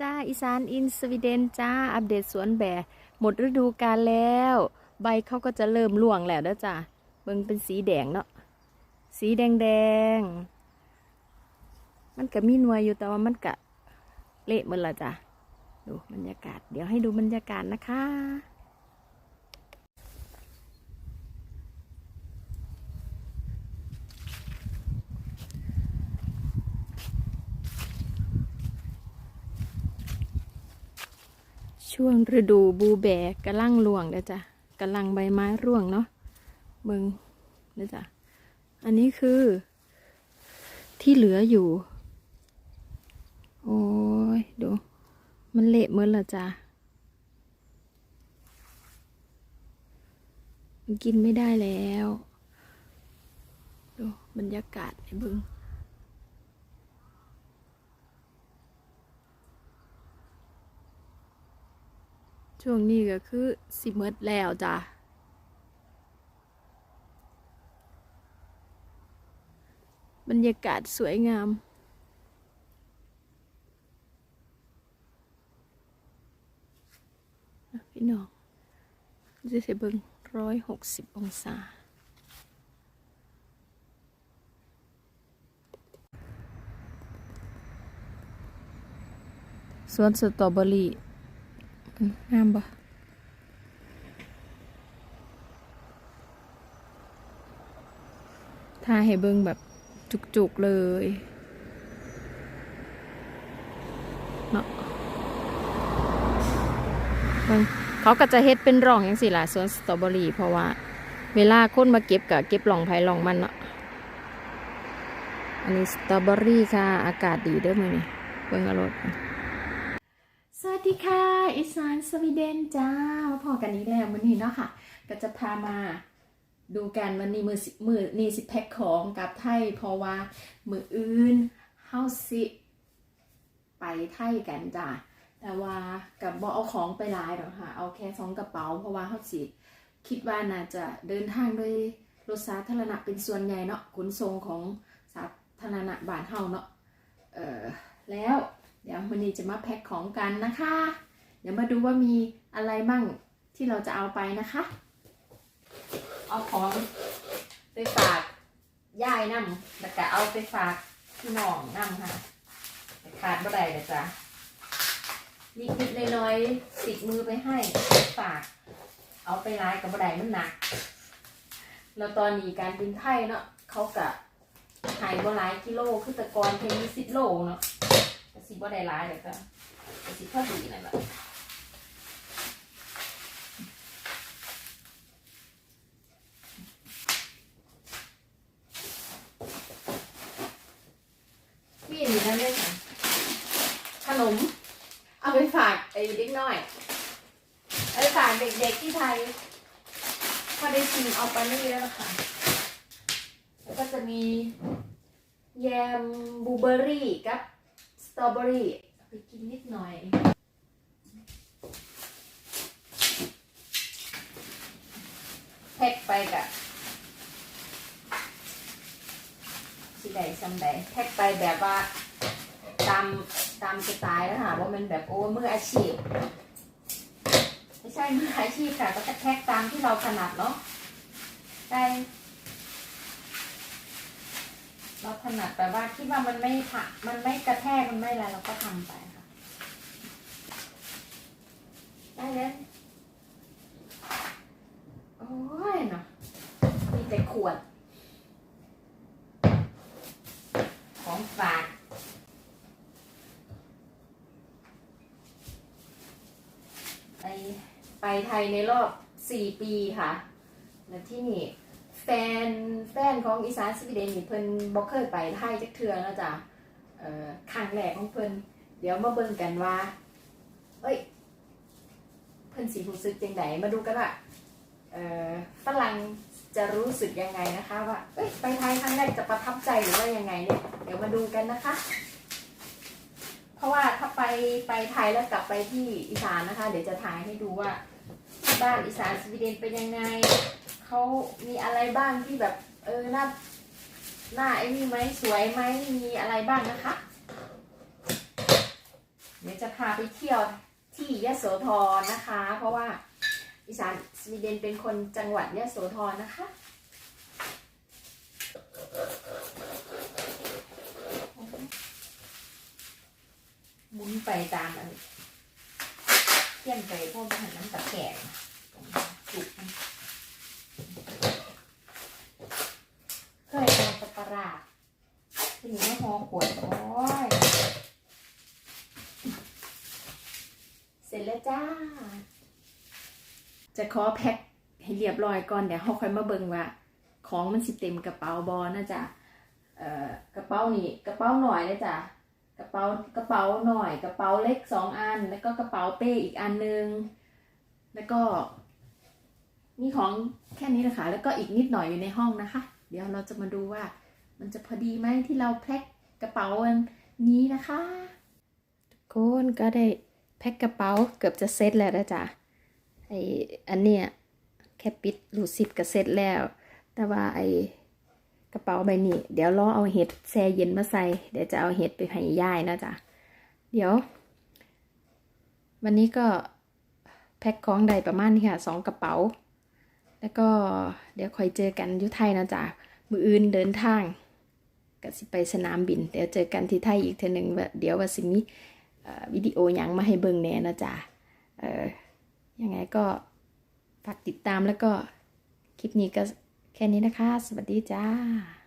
จ้าอีสานอินสวีเดนจ้าอัปเดตสวนแบะหมดฤดูกาลแล้ว ใบเขาก็จะเริ่มร่วงแล้วนะจ้าเบิ่งเป็นสีแดงเนาะสีแดงแดงมันก็มีหน่วยอยู่แต่ว่ามันก็เละหมดละจ้าดูบรรยากาศ เดี๋ยวให้ดูบรรยากาศนะคะ ช่วงฤดูบูแบกกำลังร่วงเด้อจ้ะกำลังใบไม้ร่วงเนาะเบิงเด้อจ้ะอันนี้คือ ที่เหลืออยู่ โอ้ยดู มันเละเมื่อละจ้ะมันกินไม่ได้แล้ว ดูบรรยากาศให้เบิง ช่วงนี้ก็คือสิเมดแล้วจ้ะบรรยากาศสวยงามพี่น้องจะใส่เบิงร้อยหกสิบองศา สวนสตรอเบอรี่ งามปะทาให้เบิ่งแบบจุกๆเลยเนาะเบิ่งเขาก็จะเฮ็ดเป็นร่องอย่างสิล่ะสวนสตรอเบอรี่เพราะว่า เวลาคนมาเก็บก็เก็บร่องไผ่ร่องมันเนาะอันนี้สตรอเบอรี่ค่ะ อากาศดีเด้อมื้อนี้เบิ่งอารถ สวัสดีค่ะอีสานสวีเดนจ้ามาพอกันนี้แล้ววันนี้เนาะค่ะ ก็จะพามาดูกันวันนี้มือสิมือนี่สิแพ็คของกับไทยเพราะว่ามืออื่นเฮาสิไปไทยกันจ้าแต่ว่ากับบ่เอาของไปหลายหรอกค่ะ เอาแค่สองกระเป๋า เพราะว่าเฮาสิคิดว่าน่าจะเดินทางด้วยรถสาธารณะเป็นส่วนใหญ่เนาะขนส่งของสาธารณะบ้านเฮาเนาะเออแล้ว เดี๋ยววันนี้จะมาแพ็คของกันนะคะ เดี๋ยวมาดูว่ามีอะไรบ้างที่เราจะเอาไปนะคะ เอาของไปฝากย่ายนำแล้วก็เอาไปฝากพี่น้องนำค่ะขาดบ่ได้เลยจ้ะนิดๆน้อยๆติดมือไปให้ฝาก เอาไปร้ายกับบ่ได้มันหนัก แล้วตอนนี้การบินไทยเนาะเขากะหายบ่หลายกิโลคือต่ก่อนเพียงสิบโลเนาะ สิบ่ได้ร้ายเลยจ้ะก็สิพอดีนั่นแหละมีอันนี้นั่นด้วยค่ะขนม เอาไปฝากไอ้เด็กน้อยเอาไปฝากเด็กๆที่ไทยพอได้ชิมเอาไปนี่แล้วค่ะ แล้วก็จะมีแยมบูเบอรี่กับ ตรอเบอรี่ไปกินนิดหน่อย แพ็กไปกับสิใดซัมใดแพ็กไปแบบว่าตามตามสไตล์แล้วค่ะว่ามันแบบโอ้มืออาชีพ ไม่ใช่มืออาชีพค่ะ ก็จะแพ็กตามที่เราถนัดเนาะได้ เราถนัดแบบว่าคิดว่ามันไม่ผักมันไม่กระแทกมันไม่อะไรเราก็ทำไปค่ะ ได้แล้วโอ้ยเนาะมีแต่ขวด ของฝากไปไปไทยในรอบสี่ปีค่ะ แล้วที่นี่ แฟนแฟนของอีสานสวีเดนนี่เพิ่นบ่เคยไปไทยจักเทื่อแล้วจ้ะเอ่อครั้งแรกของเพิ่นเดี๋ยวมาเบิ่งกันว่า เอ้ย เพิ่นสิรู้สึกจังไดมาดูกันว่าเอ่อฝรั่งจะรู้สึกยังไงนะคะว่าเอ้ยไปไทยครั้งแรกจะประทับใจหรือว่ายังไงเนี่ยเดี๋ยวมาดูกันนะคะ เพราะว่าถ้าไปไปไทยแล้วกลับไปที่อีสานนะคะ เดี๋ยวจะถ่ายให้ดูว่าบ้านอีสานสวีเดนเป็นยังไง เขามีอะไรบ้างที่แบบ เออหน้าหน้าไอ้นี่ไหมสวยไหมมีอะไรบ้างนะคะ เดี๋ยวจะพาไปเที่ยวที่ยะโสธรนะคะ เพราะว่าอีสานสวีเดนเป็นคนจังหวัดยะโสธรนะคะมุนไปตามอันเที่ยนไปพวกมันหันน้ำตะแกรงจุกมันเคย ทำปลาปลาร้าทีนี้ก็หอขวดโอ้ยเสร็จแล้วจ้า จะขอแพ็คให้เรียบร้อยก่อนเดี๋ยวเขาค่อยมาเบิ่งว่า ของมันสิเต็มกระเป๋าบอนะจ๊ะเอ่อกระเป๋านี่กระเป๋าหน่อยเลยจ้ะกระเป๋ากระเป๋าหน่อย กระเป๋าเล็กสองอัน แล้วก็กระเป๋าเป้อีกอันนึง แล้วก็มีของแค่นี้นะคะแล้วก็อีกนิดหน่อยอยู่ในห้องนะคะ เดี๋ยวเราจะมาดูว่า มันจะพอดีไหมที่เราแพ็คกระเป๋าอันนี้นะคะทุกคนก็ได้แพ็คกระเป๋าเกือบจะเซ็ตแล้วนะจ๊ะไออันเนี้ยแค่ปิดรูดซิปก็เซ็ตแล้ว แต่ว่าไอกระเป๋าใบนี้ เดี๋ยวรอเอาเห็ดแช่เย็นมาใส่ เดี๋ยวจะเอาเห็ดไปให้ย่ายนะจ๊ะเดี๋ยว วันนี้ก็แพ็คของใดประมาณนี้ค่ะสองกระเป๋า แล้วก็เดี๋ยวคอยเจอกันยุไทยนะจ๊ะมืออื่นเดินทาง ก็สิไปสนามบิน เดี๋ยวเจอกันที่ไทยอีกเทอนึงเดี๋ยวว่าสิมีวิดีโออยังมาให้เบิ่งแน่นะจ๊ะเออยังไงก็ฝากติดตามแล้วก็คลิปนี้ก็แค่นี้นะคะ สวัสดีจ้า